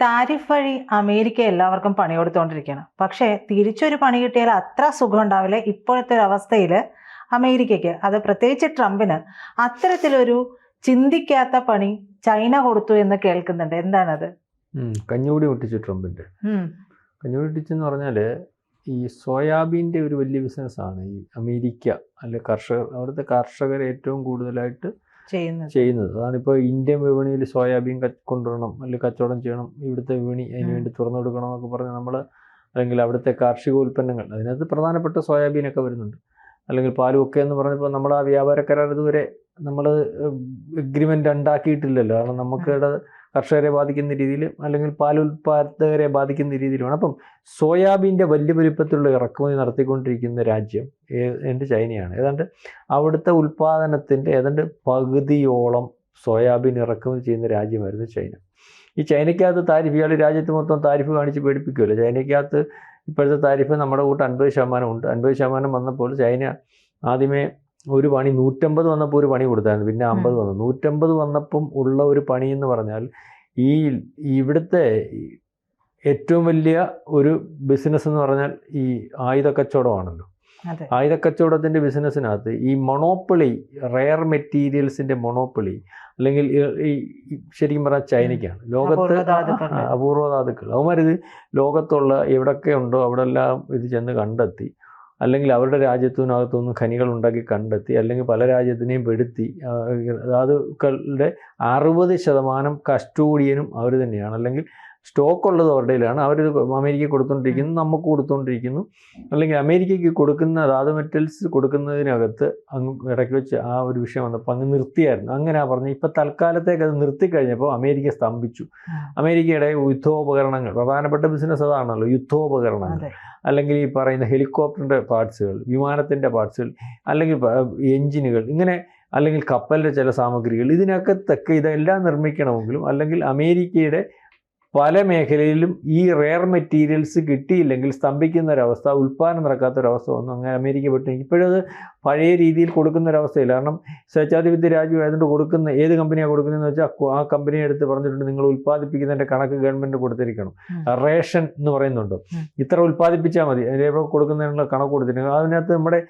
Tariff വഴി America എല്ലാവർക്കും പണി കൊടുത്തുകൊണ്ടിരിക്കുകയാണ് പക്ഷേ തിരിച്ചൊരു പണി കിട്ടിയാൽ അത്ര സുഖം ഉണ്ടാവില്ല ഇപ്പോഴത്തെ ഒരു അവസ്ഥയിൽ അമേരിക്കയ്ക്ക്. അത് പ്രത്യേകിച്ച് ട്രംപിന് അത്തരത്തിലൊരു ചിന്തിക്കാത്ത പണി ചൈന കൊടുത്തു എന്ന് കേൾക്കുന്നുണ്ട്. എന്താണത്? ഉം, കഞ്ഞുകൂടി ഒട്ടിച്ചു ട്രംപിന്റെ കഞ്ഞൂടി കഞ്ഞുകൂടി ഒട്ടിച്ചെന്ന് പറഞ്ഞാൽ ഈ സോയാബീന്റെ ഒരു വലിയ ബിസിനസ്സാണ് ഈ അമേരിക്ക അല്ലെ കർഷകർ അവിടുത്തെ കർഷകർ ഏറ്റവും കൂടുതലായിട്ട് ചെയ്യുന്നത്. അതാണിപ്പോൾ ഇന്ത്യൻ വിപണിയിൽ സോയാബീൻ കൊണ്ടുവരണം അല്ലെങ്കിൽ കച്ചവടം ചെയ്യണം ഇവിടുത്തെ വിപണി അതിന് വേണ്ടി തുറന്നു കൊടുക്കണം എന്നൊക്കെ പറഞ്ഞ് നമ്മൾ അല്ലെങ്കിൽ അവിടുത്തെ കാർഷിക ഉൽപ്പന്നങ്ങൾ അതിനകത്ത് പ്രധാനപ്പെട്ട സോയാബീനൊക്കെ വരുന്നുണ്ട്. അല്ലെങ്കിൽ പാലും ഒക്കെ എന്ന് പറഞ്ഞപ്പോൾ നമ്മൾ ആ വ്യാപാര കരാർ ഇതുവരെ നമ്മൾ എഗ്രിമെന്റ് ഉണ്ടാക്കിയിട്ടില്ലല്ലോ. കാരണം നമുക്കിവിടെ കർഷകരെ ബാധിക്കുന്ന രീതിയിൽ അല്ലെങ്കിൽ പാൽ ഉൽപ്പാദകരെ ബാധിക്കുന്ന രീതിയിലുമാണ്. അപ്പം സോയാബീന്റെ വലിയ വലിപ്പത്തിലുള്ള ഇറക്കുമതി നടത്തിക്കൊണ്ടിരിക്കുന്ന രാജ്യം എന്റെ ചൈനയാണ്. ഏതാണ്ട് അവിടുത്തെ ഉൽപ്പാദനത്തിന്റെ ഏതാണ്ട് പകുതിയോളം സോയാബീൻ ഇറക്കുമതി ചെയ്യുന്ന രാജ്യമായിരുന്നു ചൈന. ഈ ചൈനയ്ക്കകത്ത് താരിഫ് ഇയാൾ രാജ്യത്ത് മൊത്തം താരിഫ് കാണിച്ച് പേടിപ്പിക്കുമല്ലോ ചൈനയ്ക്കകത്ത് ഇപ്പോഴത്തെ താരിഫ് നമ്മുടെ കൂട്ട് അൻപത് ശതമാനം ഉണ്ട്. അൻപത് ശതമാനം വന്നപ്പോൾ ചൈന ആദ്യമേ ഒരു പണി നൂറ്റമ്പത് വന്നപ്പോൾ ഒരു പണി കൊടുത്തായിരുന്നു. പിന്നെ അമ്പത് വന്നു. നൂറ്റമ്പത് വന്നപ്പം ഉള്ള ഒരു പണി എന്ന് പറഞ്ഞാൽ ഈ ഇവിടുത്തെ ഏറ്റവും വലിയ ഒരു ബിസിനസ് എന്ന് പറഞ്ഞാൽ ഈ ആയുധ കച്ചവടമാണല്ലോ ആയുധ കച്ചവടത്തിന്റെ ബിസിനസ്സിനകത്ത് ഈ മൊണോപ്പൊളി റെയർ മെറ്റീരിയൽസിന്റെ മൊണോപ്പൊളി അല്ലെങ്കിൽ ഈ- ശരിക്കും പറഞ്ഞാൽ ചൈനയ്ക്കാണ്. ലോകത്ത്. ആ, അപൂർവധാതുക്കൾ അവന്മാരിത് ലോകത്തുള്ള എവിടൊക്കെ ഉണ്ടോ അവിടെ എല്ലാം ഇത് ചെന്ന് കണ്ടെത്തി. അല്ലെങ്കിൽ അവരുടെ രാജ്യത്തിനകത്തുനിന്ന് ഖനികൾ ഉണ്ടാക്കി കണ്ടെത്തി അല്ലെങ്കിൽ പല രാജ്യത്തിനെയും പെടുത്തി ധാതുക്കളുടെ അറുപത് ശതമാനം കസ്റ്റോഡിയനും അവർ തന്നെയാണ്. അല്ലെങ്കിൽ സ്റ്റോക്ക് ഉള്ളത് അവരുടെ കയ്യിലാണ്. അവർ അമേരിക്കയ്ക്ക് കൊടുത്തുകൊണ്ടിരിക്കുന്നു നമുക്ക് കൊടുത്തുകൊണ്ടിരിക്കുന്നു അല്ലെങ്കിൽ അമേരിക്കയ്ക്ക് കൊടുക്കുന്ന ധാതു മെറ്റൽസ് കൊടുക്കുന്നതിനകത്ത് അങ്ങ് ഇടയ്ക്ക് വെച്ച് ആ ഒരു വിഷയം വന്നപ്പോൾ അങ്ങ് നിർത്തിയായിരുന്നു. അങ്ങനെ പറഞ്ഞു ഇപ്പം തൽക്കാലത്തേക്ക് അത് നിർത്തി കഴിഞ്ഞപ്പോൾ അമേരിക്ക സ്തംഭിച്ചു. അമേരിക്കയുടെ യുദ്ധോപകരണങ്ങൾ പ്രധാനപ്പെട്ട ബിസിനസ് അതാണല്ലോ യുദ്ധോപകരണങ്ങൾ. അല്ലെങ്കിൽ ഈ പറയുന്ന ഹെലികോപ്റ്ററിന്റെ പാർട്സുകൾ വിമാനത്തിന്റെ പാർട്സുകൾ അല്ലെങ്കിൽ എഞ്ചിനുകൾ ഇങ്ങനെ അല്ലെങ്കിൽ കപ്പലിന്റെ ചില സാമഗ്രികൾ ഇതിനൊക്കെ ഇതിനകത്തൊക്കെ ഇതെല്ലാം നിർമ്മിക്കണമെങ്കിലും അല്ലെങ്കിൽ അമേരിക്കയുടെ പല മേഖലയിലും ഈ റെയർ മെറ്റീരിയൽസ് കിട്ടിയില്ലെങ്കിൽ സ്തംഭിക്കുന്ന ഒരവസ്ഥ ഉൽപ്പാദനം നടക്കാത്ത ഒരവസ്ഥ വന്നു. അങ്ങനെ അമേരിക്ക വിട്ടു ഇപ്പോഴത് പഴയ രീതിയിൽ കൊടുക്കുന്ന ഒരവസ്ഥയില്ല കാരണം സ്വേച്ഛാധിപത്യ രാജ്യം ആയതുകൊണ്ട് കൊടുക്കുന്ന ഏത് കമ്പനിയാണ് കൊടുക്കുന്നതെന്ന് വെച്ചാൽ ആ കമ്പനി എടുത്ത് പറഞ്ഞിട്ടുണ്ട് നിങ്ങൾ ഉൽപ്പാദിപ്പിക്കുന്നതിന്റെ കണക്ക് ഗവൺമെന്റ് കൊടുത്തിരിക്കണം. റേഷൻ എന്ന് പറയുന്നുണ്ട്. ഇത്ര ഉൽപ്പാദിപ്പിച്ചാൽ മതി. അതിന്റെ കൊടുക്കുന്നതിനുള്ള കണക്ക് കൊടുത്തിരിക്കണം അതിനകത്ത് നമ്മുടെ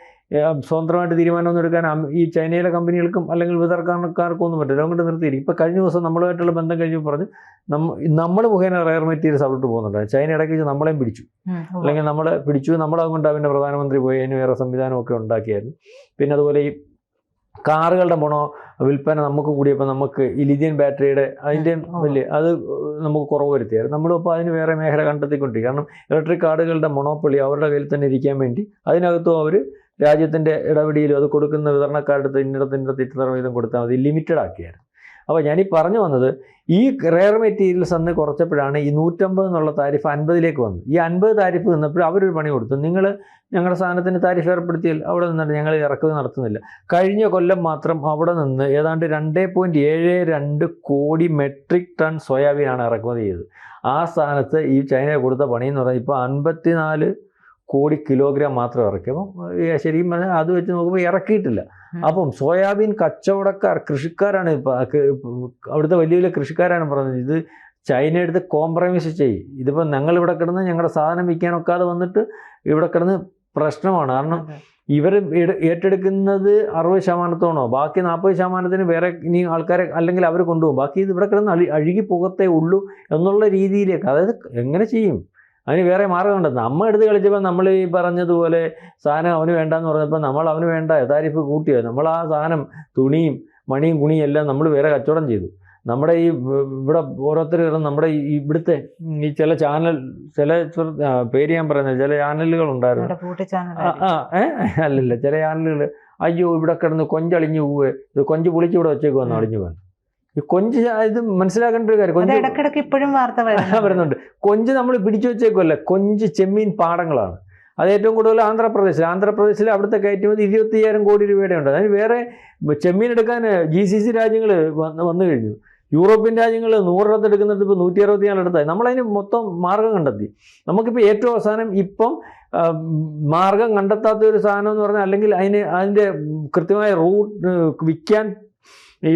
സ്വതന്ത്രമായിട്ട് തീരുമാനമൊന്നും എടുക്കാൻ ഈ ചൈനയിലെ കമ്പനികൾക്കും അല്ലെങ്കിൽ വിതർക്കാർക്കും ഒന്നും പറ്റില്ല. അതുകൊണ്ട് നിർത്തിയിരിക്കും ഇപ്പോൾ കഴിഞ്ഞ ദിവസം നമ്മളുമായിട്ടുള്ള ബന്ധം കഴിഞ്ഞപ്പോൾ പറഞ്ഞ് നമ്മ നമ്മൾ മുഖേന റയർ മെറ്റീരിയൽസ് അവിടോട്ട് പോകുന്നുണ്ട്. ചൈന ഇടയ്ക്ക് വെച്ച് നമ്മളെയും പിടിച്ചു. അല്ലെങ്കിൽ നമ്മളെ പിടിച്ചു നമ്മളതുകൊണ്ട് അവന്റെ പ്രധാനമന്ത്രി പോയി. അതിന് വേറെ സംവിധാനമൊക്കെ ഉണ്ടാക്കിയായിരുന്നു. പിന്നെ അതുപോലെ ഈ കാറുകളുടെ ഗുണോ വിൽപ്പന നമുക്ക് കൂടിയപ്പോൾ നമുക്ക് ഇലിജിയൻ ലിഥിയൻ ബാറ്ററിയുടെ അതിന്റെ വലിയ അത് നമുക്ക് കുറവ് വരുത്തിയായിരുന്നു. നമ്മളിപ്പോൾ അതിന് വേറെ മേഖല കണ്ടെത്തിക്കൊണ്ടിരിക്കും കാരണം ഇലക്ട്രിക് കാറുകളുടെ മൊണോപ്പൊളി അവരുടെ കയ്യിൽ തന്നെ ഇരിക്കാൻ വേണ്ടി അതിനകത്തും അവർ രാജ്യത്തിന്റെ ഇടപെടിയിലും അത് കൊടുക്കുന്ന വിതരണക്കാരുടെ അടുത്ത് ഇന്നിടത്ത് ഇന്നിടത്ത് ഇത്ര വീതം കൊടുത്താൽ മതി. ലിമിറ്റഡ് ആക്കിയായിരുന്നു അപ്പോൾ ഞാനീ പറഞ്ഞു വന്നത് ഈ റെയർ മെറ്റീരിയൽസ് അന്ന് കുറച്ചപ്പോഴാണ് ഈ നൂറ്റമ്പത് എന്നുള്ള താരിഫ് അൻപതിലേക്ക് വന്നു. ഈ അൻപത് താരിഫ് നിന്നപ്പോൾ അവരൊരു പണി കൊടുത്തു. നിങ്ങൾ ഞങ്ങളുടെ സാധനത്തിന് താരിഫ് ഏർപ്പെടുത്തിയാൽ അവിടെ നിന്നാണ് ഞങ്ങൾ ഇറക്കുക നടത്തുന്നില്ല. കഴിഞ്ഞ കൊല്ലം മാത്രം അവിടെ നിന്ന് ഏതാണ്ട് രണ്ട് പോയിന്റ് ഏഴ് രണ്ട് കോടി മെട്രിക് ടൺ സോയാബീനാണ് ഇറക്കുമതി ചെയ്തത്. ആ സ്ഥാനത്ത് ഈ ചൈന കൊടുത്ത പണി എന്ന് പറഞ്ഞാൽ ഇപ്പോൾ അൻപത്തിനാല് കോടി കിലോഗ്രാം മാത്രം ഇറക്കി. അപ്പം ശരിക്കും പറഞ്ഞാൽ അത് വെച്ച് നോക്കുമ്പോൾ ഇറക്കിയിട്ടില്ല. അപ്പം സോയാബീൻ കച്ചവടക്കാർ കൃഷിക്കാരാണ് ഇപ്പം അവിടുത്തെ വലിയ വലിയ കൃഷിക്കാരാണ് പറഞ്ഞത്. ഇത് ചൈന എടുത്ത് കോംപ്രമൈസ് ചെയ്യും. ഇതിപ്പോൾ ഞങ്ങൾ ഇവിടെ കിടന്ന് ഞങ്ങളുടെ സാധനം വിൽക്കാൻ ഒക്കാതെ വന്നിട്ട് ഇവിടെ കിടന്ന് പ്രശ്നമാണ്. കാരണം. ഇവർ ഏറ്റെടുക്കുന്നത് അറുപത് ശതമാനത്തോണോ? ബാക്കി നാൽപ്പത് ശതമാനത്തിന് വേറെ ഇനി ആൾക്കാരെ അല്ലെങ്കിൽ അവർ കൊണ്ടുപോകും. ബാക്കി ഇത് ഇവിടെ കിടന്ന് അഴി അഴുകി പോകത്തേ ഉള്ളൂ എന്നുള്ള രീതിയിലേക്ക്. അതായത് എങ്ങനെ ചെയ്യും? അതിന് വേറെ മാർഗമുണ്ട് അമ്മ എടുത്ത് കളിച്ചപ്പോൾ നമ്മൾ ഈ പറഞ്ഞതുപോലെ സാധനം അവന് വേണ്ടാന്ന് പറഞ്ഞപ്പോൾ നമ്മൾ അവന് വേണ്ട താരിഫ് കൂട്ടിയോ? നമ്മൾ ആ സാധനം തുണിയും മണിയും കുണിയും എല്ലാം നമ്മൾ വേറെ കച്ചവടം ചെയ്തു. നമ്മുടെ ഈ ഇവിടെ ഓരോരുത്തർ നമ്മുടെ ഈ ഇവിടുത്തെ ഈ ചില ചാനൽ ചില പേര് ഞാൻ പറയുന്നത് ചില ചാനലുകൾ ഉണ്ടായിരുന്നു. ആ അല്ലല്ല ചില ചാനലുകൾ അയ്യോ ഇവിടെ കിടന്ന് കൊഞ്ചളിഞ്ഞു പോവേ ഇത് കൊഞ്ച് പൊളിച്ച് ഇവിടെ വെച്ചേക്ക് വന്നു അളിഞ്ഞു പോകാൻ ഈ കൊഞ്ച് ഇത് മനസ്സിലാക്കേണ്ട ഒരു കാര്യം. കൊഞ്ച് ഇടക്കിടക്ക് ഇപ്പോഴും വാർത്ത വരുന്നുണ്ട്. കൊഞ്ച് നമ്മൾ പിടിച്ചു വെച്ചേക്കുമല്ല കൊഞ്ച് ചെമ്മീൻ പാടങ്ങളാണ്. അത് ഏറ്റവും കൂടുതൽ ആന്ധ്രാപ്രദേശിൽ ആന്ധ്രാപ്രദേശിൽ അവിടുത്തെ കയറ്റുമതി ഇരുപത്തി അയ്യായിരം കോടി രൂപയുടെ ഉണ്ട് അതിന് വേറെ ചെമ്മീൻ എടുക്കാൻ ജി സി സി രാജ്യങ്ങൾ വന്ന് വന്നു കഴിഞ്ഞു. യൂറോപ്യൻ രാജ്യങ്ങൾ നൂറിടത്ത് എടുക്കുന്നത് ഇപ്പോൾ നൂറ്റി അറുപത്തിനാല് എടുത്തായി നമ്മളതിന് മൊത്തം മാർഗം കണ്ടെത്തി. നമുക്കിപ്പോൾ ഏറ്റവും അവസാനം ഇപ്പം മാർഗം കണ്ടെത്താത്ത ഒരു സാധനം എന്ന് പറഞ്ഞാൽ അല്ലെങ്കിൽ അതിന് അതിന്റെ കൃത്യമായ റൂട്ട് വിൽക്കാൻ ഈ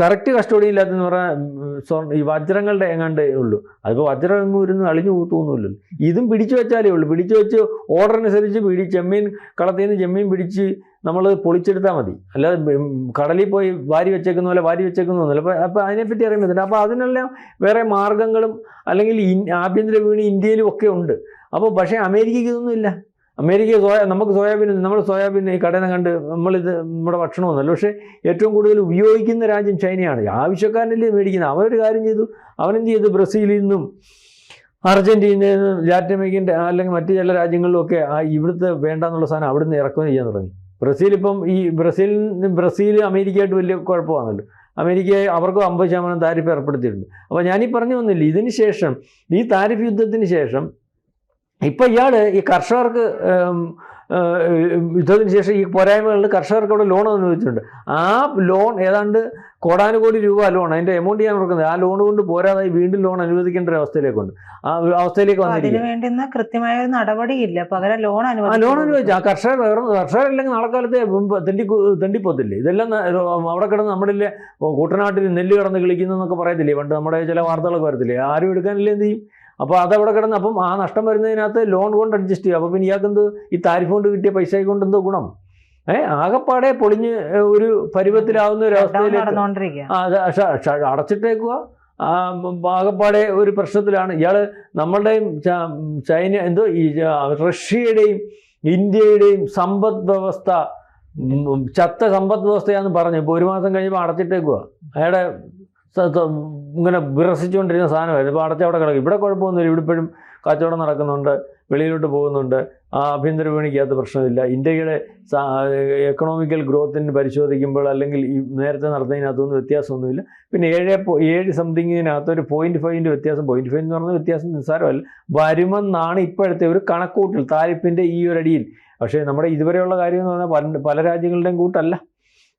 കറക്റ്റ് കസ്റ്റഡി ഇല്ലാത്തെന്ന് പറഞ്ഞാൽ ഈ വജ്രങ്ങളുടെ എങ്ങാണ്ട് ഉള്ളൂ. അതിപ്പോൾ വജ്രം എങ്ങും ഇരുന്ന് അളിഞ്ഞു കൂത്തൊന്നുമില്ലല്ലോ ഇതും പിടിച്ചു വെച്ചാലേ ഉള്ളൂ. പിടിച്ചു വെച്ച് ഓർഡർ അനുസരിച്ച് പിടി ചെമ്മീൻ കളത്തിൽ നിന്ന് ചെമ്മീൻ പിടിച്ച് നമ്മൾ പൊളിച്ചെടുത്താൽ മതി. അല്ലാതെ കടലിൽ പോയി വാരി വെച്ചേക്കുന്ന പോലെ വാരി വെച്ചേക്കുന്നൊന്നുമില്ല അപ്പോൾ അപ്പോൾ അതിനെപ്പറ്റി അറിയാൻ പറ്റില്ല. അപ്പോൾ അതിനെല്ലാം വേറെ മാർഗങ്ങളും അല്ലെങ്കിൽ ആഭ്യന്തര വിപണി ഇന്ത്യയിലും ഒക്കെ ഉണ്ട്. അപ്പോൾ പക്ഷേ അമേരിക്കയ്ക്ക് ഇതൊന്നുമില്ല അമേരിക്ക സോയ നമുക്ക് സോയാബീൻ നമ്മൾ സോയാബീൻ ഈ കടയിൽ കണ്ട് നമ്മളിത് നമ്മുടെ ഭക്ഷണമൊന്നുമല്ല പക്ഷേ ഏറ്റവും കൂടുതൽ ഉപയോഗിക്കുന്ന രാജ്യം ചൈനയാണ്. ആവശ്യക്കാരനല്ലേ മേടിക്കുന്നത്? അവനൊരു കാര്യം ചെയ്തു. അവനെന്ത് ചെയ്തു? ബ്രസീലിൽ നിന്നും അർജന്റീനയിൽ നിന്നും ലാറ്റിൻ അമേരിക്കന്റെ അല്ലെങ്കിൽ മറ്റ് ചില രാജ്യങ്ങളിലൊക്കെ ആ ഇവിടുത്തെ വേണ്ടാന്നുള്ള സാധനം അവിടുന്ന് ഇറക്കുമതി ചെയ്യാൻ തുടങ്ങി. ബ്രസീൽ ഇപ്പം ഈ ബ്രസീലിൽ നിന്ന് ബ്രസീൽ അമേരിക്കയായിട്ട് വലിയ കുഴപ്പമാണല്ലോ. അമേരിക്ക അവർക്കും അമ്പത് ശതമാനം താരിഫ് ഏർപ്പെടുത്തിയിട്ടുണ്ട്. അപ്പോൾ ഞാനീ പറഞ്ഞു വന്നില്ല ഇതിന് ശേഷം ഈ താരിഫ് യുദ്ധത്തിന് ശേഷം ഇപ്പം ഇയാൾ ഈ കർഷകർക്ക് യുദ്ധത്തിന് ശേഷം ഈ പോരായ്മകളിൽ കർഷകർക്ക് അവിടെ ലോൺ അനുവദിച്ചിട്ടുണ്ട് ആ ലോൺ ഏതാണ്ട് കോടാനുകോടി രൂപ ലോൺ അതിന്റെ എമൗണ്ട് ഞാൻ ഓർക്കുന്നത് ആ ലോൺ കൊണ്ട് പോരാതായി വീണ്ടും ലോൺ അനുവദിക്കേണ്ട ഒരു അവസ്ഥയിലേക്കുണ്ട്. ആ അവസ്ഥയിലേക്ക് അതിന് കൃത്യമായ ഒരു നടപടിയില്ല പകരം ലോൺ ആ ലോൺ അനുവദിച്ചു അനുവദിച്ചു. ആ കർഷകർ കർഷകരില്ലെങ്കിൽ നാളെ കാലത്തെ തെണ്ടി തെണ്ടിപ്പോത്തില്ലേ ഇതെല്ലാം അവിടെ കിടന്ന് നമ്മുടെ കൂട്ടനാട്ടിൽ കുട്ടനാട്ടിൽ നെല്ല് കിടന്ന് കളിക്കുന്നതെന്നൊക്കെ പറയത്തില്ലേ? പണ്ട് നമ്മുടെ ചില വാർത്തകളൊക്കെ വരത്തില്ലേ? ആരും എടുക്കാനില്ല എന്ത് ചെയ്യും? അപ്പോൾ അതവിടെ കിടന്ന് അപ്പം ആ നഷ്ടം വരുന്നതിനകത്ത് ലോൺ കൊണ്ട് അഡ്ജസ്റ്റ് ചെയ്യുക. അപ്പോൾ പിന്നെ ഇയാൾക്ക് എന്ത് ഈ താരിഫ് കൊണ്ട് കിട്ടിയ പൈസ കൊണ്ട് എന്തോ ഗുണം? ഏ ആകപ്പാടെ പൊളിഞ്ഞ് ഒരു പരുവത്തിലാവുന്ന ഒരു അവസ്ഥയിലേക്ക് അടച്ചിട്ടേക്കുക. ആകെപ്പാടെ ഒരു പ്രശ്നത്തിലാണ്. ഇയാൾ നമ്മളുടെയും ചൈന എന്തോ ഈ റഷ്യയുടെയും ഇന്ത്യയുടെയും സമ്പദ് വ്യവസ്ഥ ചത്ത സമ്പദ് വ്യവസ്ഥയാന്ന് പറഞ്ഞു ഇപ്പോൾ ഒരു മാസം കഴിയുമ്പോൾ അടച്ചിട്ടേക്കുക അയാളുടെ ഇങ്ങനെ വിറസിച്ചുകൊണ്ടിരുന്ന സാധനമായിരുന്നു. ഇപ്പോൾ അടച്ചവിടെ കിടക്കും. ഇവിടെ കുഴപ്പമൊന്നുമില്ല. ഇവിടെ ഇപ്പോഴും കച്ചവടം നടക്കുന്നുണ്ട്. വെളിയിലോട്ട് പോകുന്നുണ്ട്. ആ ആഭ്യന്തര വിപണിക്കകത്ത് പ്രശ്നമില്ല. ഇന്ത്യയുടെ എക്കണോമിക്കൽ ഗ്രോത്തിന് പരിശോധിക്കുമ്പോൾ അല്ലെങ്കിൽ ഈ നേരത്തെ നടത്തുന്നതിനകത്തൊന്നും വ്യത്യാസമൊന്നുമില്ല. പിന്നെ ഏഴ് ഏഴ് സംതിങ്ങിനകത്ത് ഒരു പോയിന്റ് ഫൈവിന്റെ വ്യത്യാസം. പോയിന്റ് ഫൈവ് എന്ന് പറഞ്ഞാൽ വ്യത്യാസം നിസ്സാരമല്ല. വരുമെന്നാണ് ഇപ്പോഴത്തെ ഒരു കണക്കൂട്ടൽ താരിഫിന്റെ ഈ ഒരു അടിയിൽ. പക്ഷേ നമ്മുടെ ഇതുവരെയുള്ള കാര്യം എന്ന് പറഞ്ഞാൽ പല രാജ്യങ്ങളുടെയും കൂട്ടല്ല.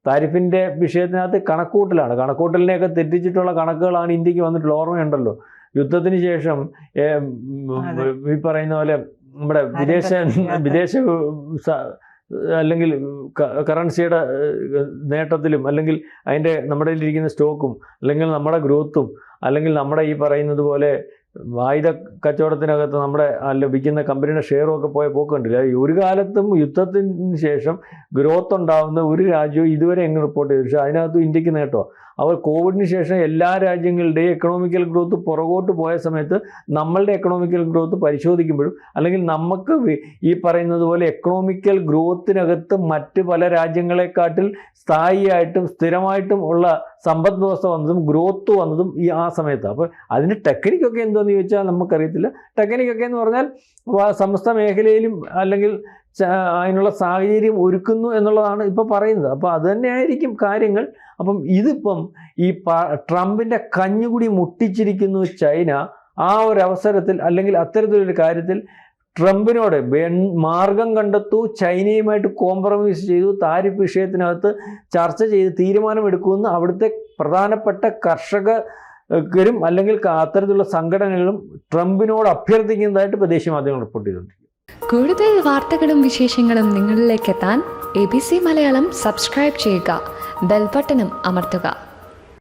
താരിഫിന്റെ വിഷയത്തിനകത്ത് കണക്കൂട്ടലാണ്. കണക്കൂട്ടലിനെയൊക്കെ തെറ്റിച്ചിട്ടുള്ള കണക്കുകളാണ് ഇന്ത്യയ്ക്ക് വന്നിട്ടുള്ള. ഓർമ്മയുണ്ടല്ലോ. യുദ്ധത്തിന് ശേഷം ഈ പറയുന്ന പോലെ നമ്മുടെ വിദേശ വിദേശ അല്ലെങ്കിൽ കറൻസിയുടെ നേട്ടത്തിലും അല്ലെങ്കിൽ അതിന്റെ നമ്മുടെ ഇരിക്കുന്ന സ്റ്റോക്കും അല്ലെങ്കിൽ നമ്മുടെ ഗ്രോത്തും അല്ലെങ്കിൽ നമ്മുടെ ഈ പറയുന്നത് പോലെ ആയുധ കച്ചവടത്തിനകത്ത് നമ്മുടെ ലഭിക്കുന്ന കമ്പനിയുടെ ഷെയറും ഒക്കെ പോയ പോക്ക് കണ്ടില്ല? ഒരു കാലത്തും യുദ്ധത്തിന് ശേഷം ഗ്രോത്ത് ഉണ്ടാകുന്ന ഒരു രാജ്യവും ഇതുവരെ എങ്ങനെ റിപ്പോർട്ട് ചെയ്തു പക്ഷേ അതിനകത്ത് ഇന്ത്യയ്ക്ക് നേട്ടമാണ് അവർ കോവിഡിന് ശേഷം എല്ലാ രാജ്യങ്ങളുടെയും എക്കണോമിക്കൽ ഗ്രോത്ത് പുറകോട്ട് പോയ സമയത്ത് നമ്മളുടെ എക്കണോമിക്കൽ ഗ്രോത്ത് പരിശോധിക്കുമ്പോഴും അല്ലെങ്കിൽ നമുക്ക് ഈ പറയുന്നത് പോലെ എക്കണോമിക്കൽ ഗ്രോത്തിനകത്ത് മറ്റ് പല രാജ്യങ്ങളെക്കാട്ടിൽ സ്ഥായിയായിട്ടും സ്ഥിരമായിട്ടും ഉള്ള സമ്പദ് വ്യവസ്ഥ വന്നതും ഗ്രോത്ത് വന്നതും ഈ ആ സമയത്ത്. അപ്പോൾ അതിന് ടെക്നിക്കൊക്കെ എന്തോന്ന് ചോദിച്ചാൽ നമുക്കറിയത്തില്ല. ടെക്നിക്കൊക്കെ എന്ന് പറഞ്ഞാൽ സമസ്ത മേഖലയിലും അല്ലെങ്കിൽ അതിനുള്ള സാഹചര്യം ഒരുക്കുന്നു എന്നുള്ളതാണ് ഇപ്പോൾ പറയുന്നത്. അപ്പോൾ അത് തന്നെയായിരിക്കും കാര്യങ്ങൾ. അപ്പം ഇതിപ്പം ഈ ട്രംപിന്റെ കഞ്ഞുകുടി മുട്ടിച്ചിരിക്കുന്നു ചൈന ആ ഒരു അവസരത്തിൽ അല്ലെങ്കിൽ അത്തരത്തിലൊരു കാര്യത്തിൽ ട്രംപിനോട് മാർഗം കണ്ടെത്തു ചൈനയുമായിട്ട് കോംപ്രമൈസ് ചെയ്തു താരിഫ് വിഷയത്തിനകത്ത് ചർച്ച ചെയ്ത് തീരുമാനമെടുക്കുമെന്ന് അവിടുത്തെ പ്രധാനപ്പെട്ട കർഷകരും അല്ലെങ്കിൽ അത്തരത്തിലുള്ള സംഘടനകളും ട്രംപിനോട് അഭ്യർത്ഥിക്കുന്നതായിട്ട് പ്രദേശ മാധ്യമങ്ങൾ റിപ്പോർട്ട് ചെയ്തിട്ടുണ്ട്. കൂടുതൽ വാർത്തകളും വിശേഷങ്ങളും നിങ്ങളിലേക്ക് എത്താൻ A B C Malayalam subscribe ചെയ്യുക ബെൽബട്ടനും അമർത്തുക.